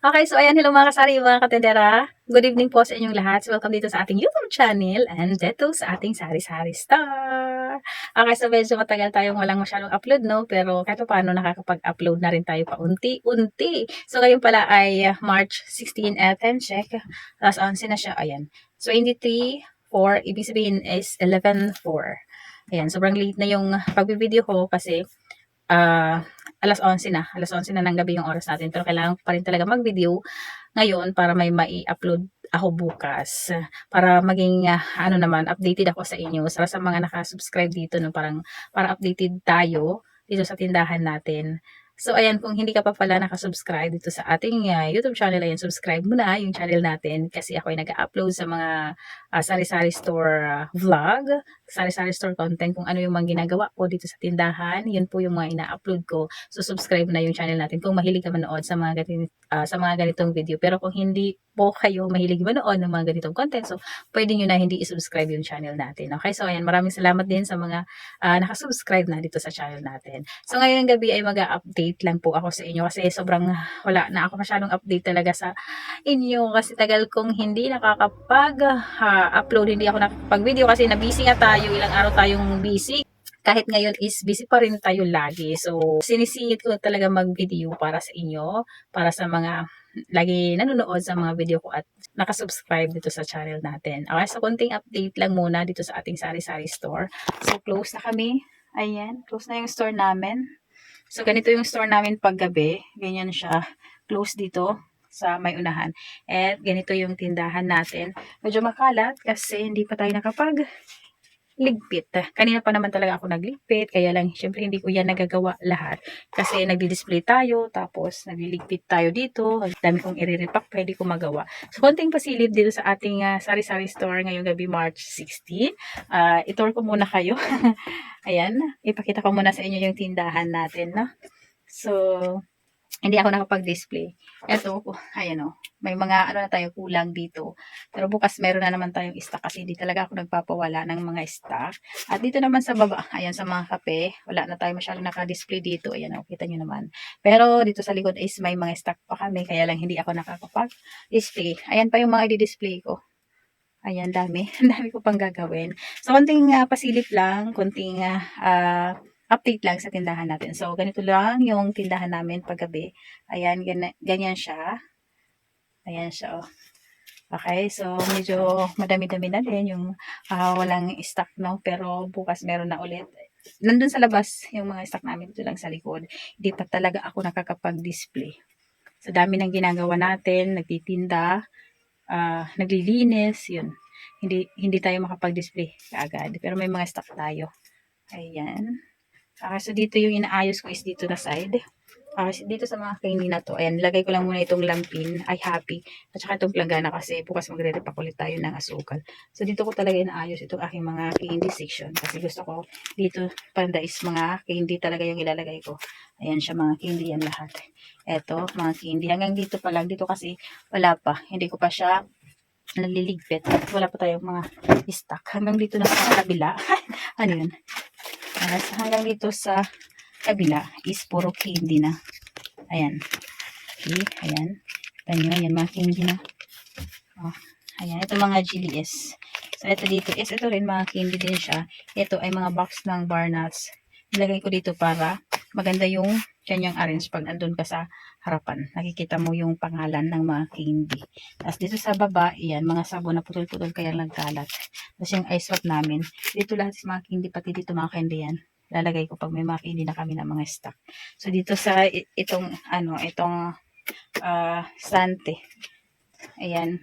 Okay, so ayan, hello mga kasari, mga katendera. Good evening po sa inyong lahat. So, welcome dito sa ating YouTube channel and dito sa ating Sari-Sari Star. Okay, so medyo matagal tayong walang masyadong upload, no? Pero kahit pa paano nakakapag-upload na rin tayo paunti-unti. So, ngayon pala ay uh, March 16 at time check. Alas 11 na siya, ayan. So, hindi 3, 4, ibig sabihin is 11, 4. Ayan, sobrang late na yung pagbibideo ko kasi ah alas 11 na. Alas 11 na ng gabi yung oras natin. Pero kailangan pa rin talaga mag-video ngayon para may mai-upload ako bukas. Para maging, ah, ano naman, updated ako sa inyo. Sa, sa mga nakasubscribe dito, no, parang, para updated tayo dito sa tindahan natin. So, ayan, kung hindi ka pa pala nakasubscribe dito sa ating ah, YouTube channel, ayan, subscribe mo na yung channel natin kasi ako ay nag-upload sa mga ah, sari-sari store ah, vlog, sari-sari store content, kung ano yung mga ginagawa ko dito sa tindahan, yun po yung mga ina-upload ko. So, subscribe na yung channel natin kung mahilig ka manood sa mga, ganitong, ah, sa mga ganitong video. Pero kung hindi po kayo mahilig manood ng mga ganitong content, so, pwede nyo na hindi i-subscribe yung channel natin. Okay, so ayan, maraming salamat din sa mga ah, nakasubscribe na dito sa channel natin. So, ngayong gabi ay mag-update lang po ako sa inyo kasi sobrang wala na ako masyadong update talaga sa inyo kasi tagal kong hindi nakakapag-upload, hindi ako nakakapag-video kasi na-busy nga tayo, ilang araw tayong busy. Kahit ngayon is busy pa rin tayo lagi. So, sinisingit ko talaga mag-video para sa inyo, para sa mga lagi nanonood sa mga video ko at nakasubscribe dito sa channel natin. Okay, so konting update lang muna dito sa ating sari-sari store. So, close na kami. Ayan, close na yung store namin. So, ganito yung store namin paggabi. Ganyan siya. Close dito sa may unahan. At ganito yung tindahan natin. Medyo makalat kasi hindi pa tayo nakapag ligpit. Kanina pa naman talaga ako nagligpit, kaya lang, syempre hindi ko yan nagagawa lahat. Kasi nagdi-display tayo, tapos nagliligpit tayo dito, dami kong i-repack, pwede ko magawa. So, konting pasilid dito sa ating ah, sari-sari store ngayong gabi, March 16. Ah, itour ko muna kayo. Ayan, ipakita ko muna sa inyo yung tindahan natin, no? So, hindi ako nakapag-display. Ito, ayan o, may mga ano na tayo kulang dito. Pero bukas meron na naman tayong stock kasi hindi talaga ako nagpapawala ng mga stock. At dito naman sa baba, ayan sa mga kape, wala na tayo masyadong naka-display dito. Ayan o, kita nyo naman. Pero dito sa likod is may mga stock pa kami, kaya lang hindi ako nakakapag-display. Ayan pa yung mga i-display ko. Ayan, dami. Dami ko pang gagawin. So, konting uh, pasilip lang, konting uh, uh, update lang sa tindahan natin. So, ganito lang yung tindahan namin paggabi. Ayan, ganyan, ganyan siya. Ayan siya, oh. Okay, so medyo madami-dami na din yung ah, walang stock, no? Pero bukas meron na ulit. Nandun sa labas yung mga stock namin dito lang sa likod. Hindi pa talaga ako nakakapag-display. Sa dami ng ginagawa natin, nagtitinda, ah, naglilinis, yun. Hindi hindi tayo makapag-display agad. Pero may mga stock tayo. Ayan. Okay, so dito yung inaayos ko is dito na side. Okay, dito sa mga candy na to, ayan, nilagay ko lang muna itong lampin, ay happy, at saka itong planggana kasi bukas magre-repack ulit tayo ng asukal. So dito ko talaga inaayos itong aking mga candy section kasi gusto ko dito panda is mga candy talaga yung ilalagay ko. Ayan siya mga candy yan lahat. Eto, mga candy. Hanggang dito pa lang. Dito kasi wala pa. Hindi ko pa siya naliligpit. Wala pa tayong mga stock. Hanggang dito na sa kabila. ano yun? Uh, hanggang dito sa kabila is puro candy na. Ayan. Okay, ayan. Kita nyo, ayan mga candy na. Oh, ayan, ito mga GDS. So, ito dito is, ito rin mga candy din siya. Ito ay mga box ng bar nuts. Nilagay ko dito para maganda yung kanyang arrange pag andun ka sa harapan. Nakikita mo yung pangalan ng mga candy. Tapos dito sa baba, ayan, mga sabon na putol-putol kaya nagkalat. Tapos yung ice swap namin. Dito lahat sa mga candy, pati dito mga candy yan lalagay ko pag may mga candy na kami ng mga stock. So, dito sa itong, ano, itong uh, sante. Ayan.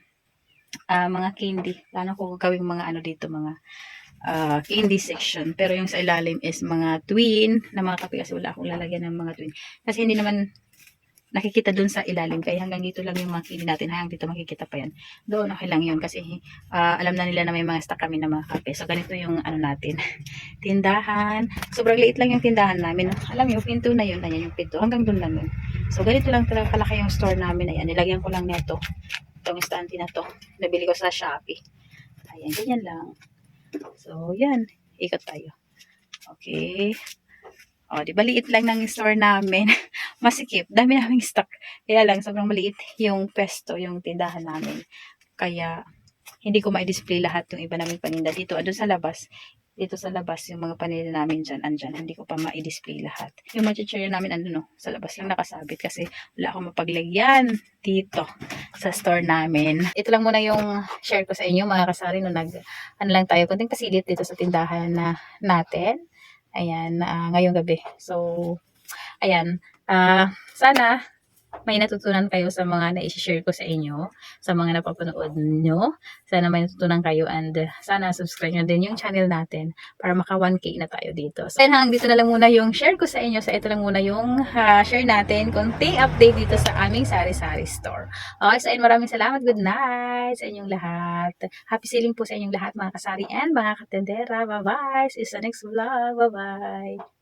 Uh, mga candy. Plano ko gawing mga ano dito, mga uh, candy section. Pero yung sa ilalim is mga twin na mga kape kasi wala akong lalagyan ng mga twin. Kasi hindi naman nakikita dun sa ilalim. Kaya hanggang dito lang yung mga kili natin. Hanggang dito makikita pa yan. Doon okay lang yun. Kasi uh, alam na nila na may mga stock kami na mga kape. So ganito yung ano natin. Tindahan. Sobrang liit lang yung tindahan namin. Alam yung pinto na yun. Ayan yung pinto. Hanggang dun lang yun. So ganito lang talaga kalaki yung store namin. Ayan. Nilagyan ko lang neto. Itong stante na to. Nabili ko sa Shopee. Ayan. Ganyan lang. So yan. Ikot tayo. Okay. O, di ba liit lang ng store namin. Masikip. Dami naming stock. Kaya lang, sobrang maliit yung pesto, yung tindahan namin. Kaya, hindi ko ma-display lahat yung iba naming paninda dito. Doon sa labas, dito sa labas, yung mga paninda namin dyan, andyan. Hindi ko pa ma-display lahat. Yung machichirya namin, ano no, sa labas lang nakasabit kasi wala akong mapaglagyan dito sa store namin. Ito lang muna yung share ko sa inyo, mga kasari, no nag, ano lang tayo, kunting pasilit dito sa tindahan na natin. Ayan, ah, ngayong gabi. So, ayan, ah, sana may natutunan kayo sa mga na-share ko sa inyo, sa mga napapanood nyo. Sana may natutunan kayo and uh, sana subscribe nyo din yung channel natin para maka 1K na tayo dito. So, hanggang dito na lang muna yung share ko sa inyo. So, ito lang muna yung ah, share natin. Kunting update dito sa aming sari-sari store. Okay, so ayun, maraming salamat. Good night sa inyong lahat. Happy selling po sa inyong lahat mga kasari and mga katendera. Bye-bye. See you sa next vlog. Bye-bye.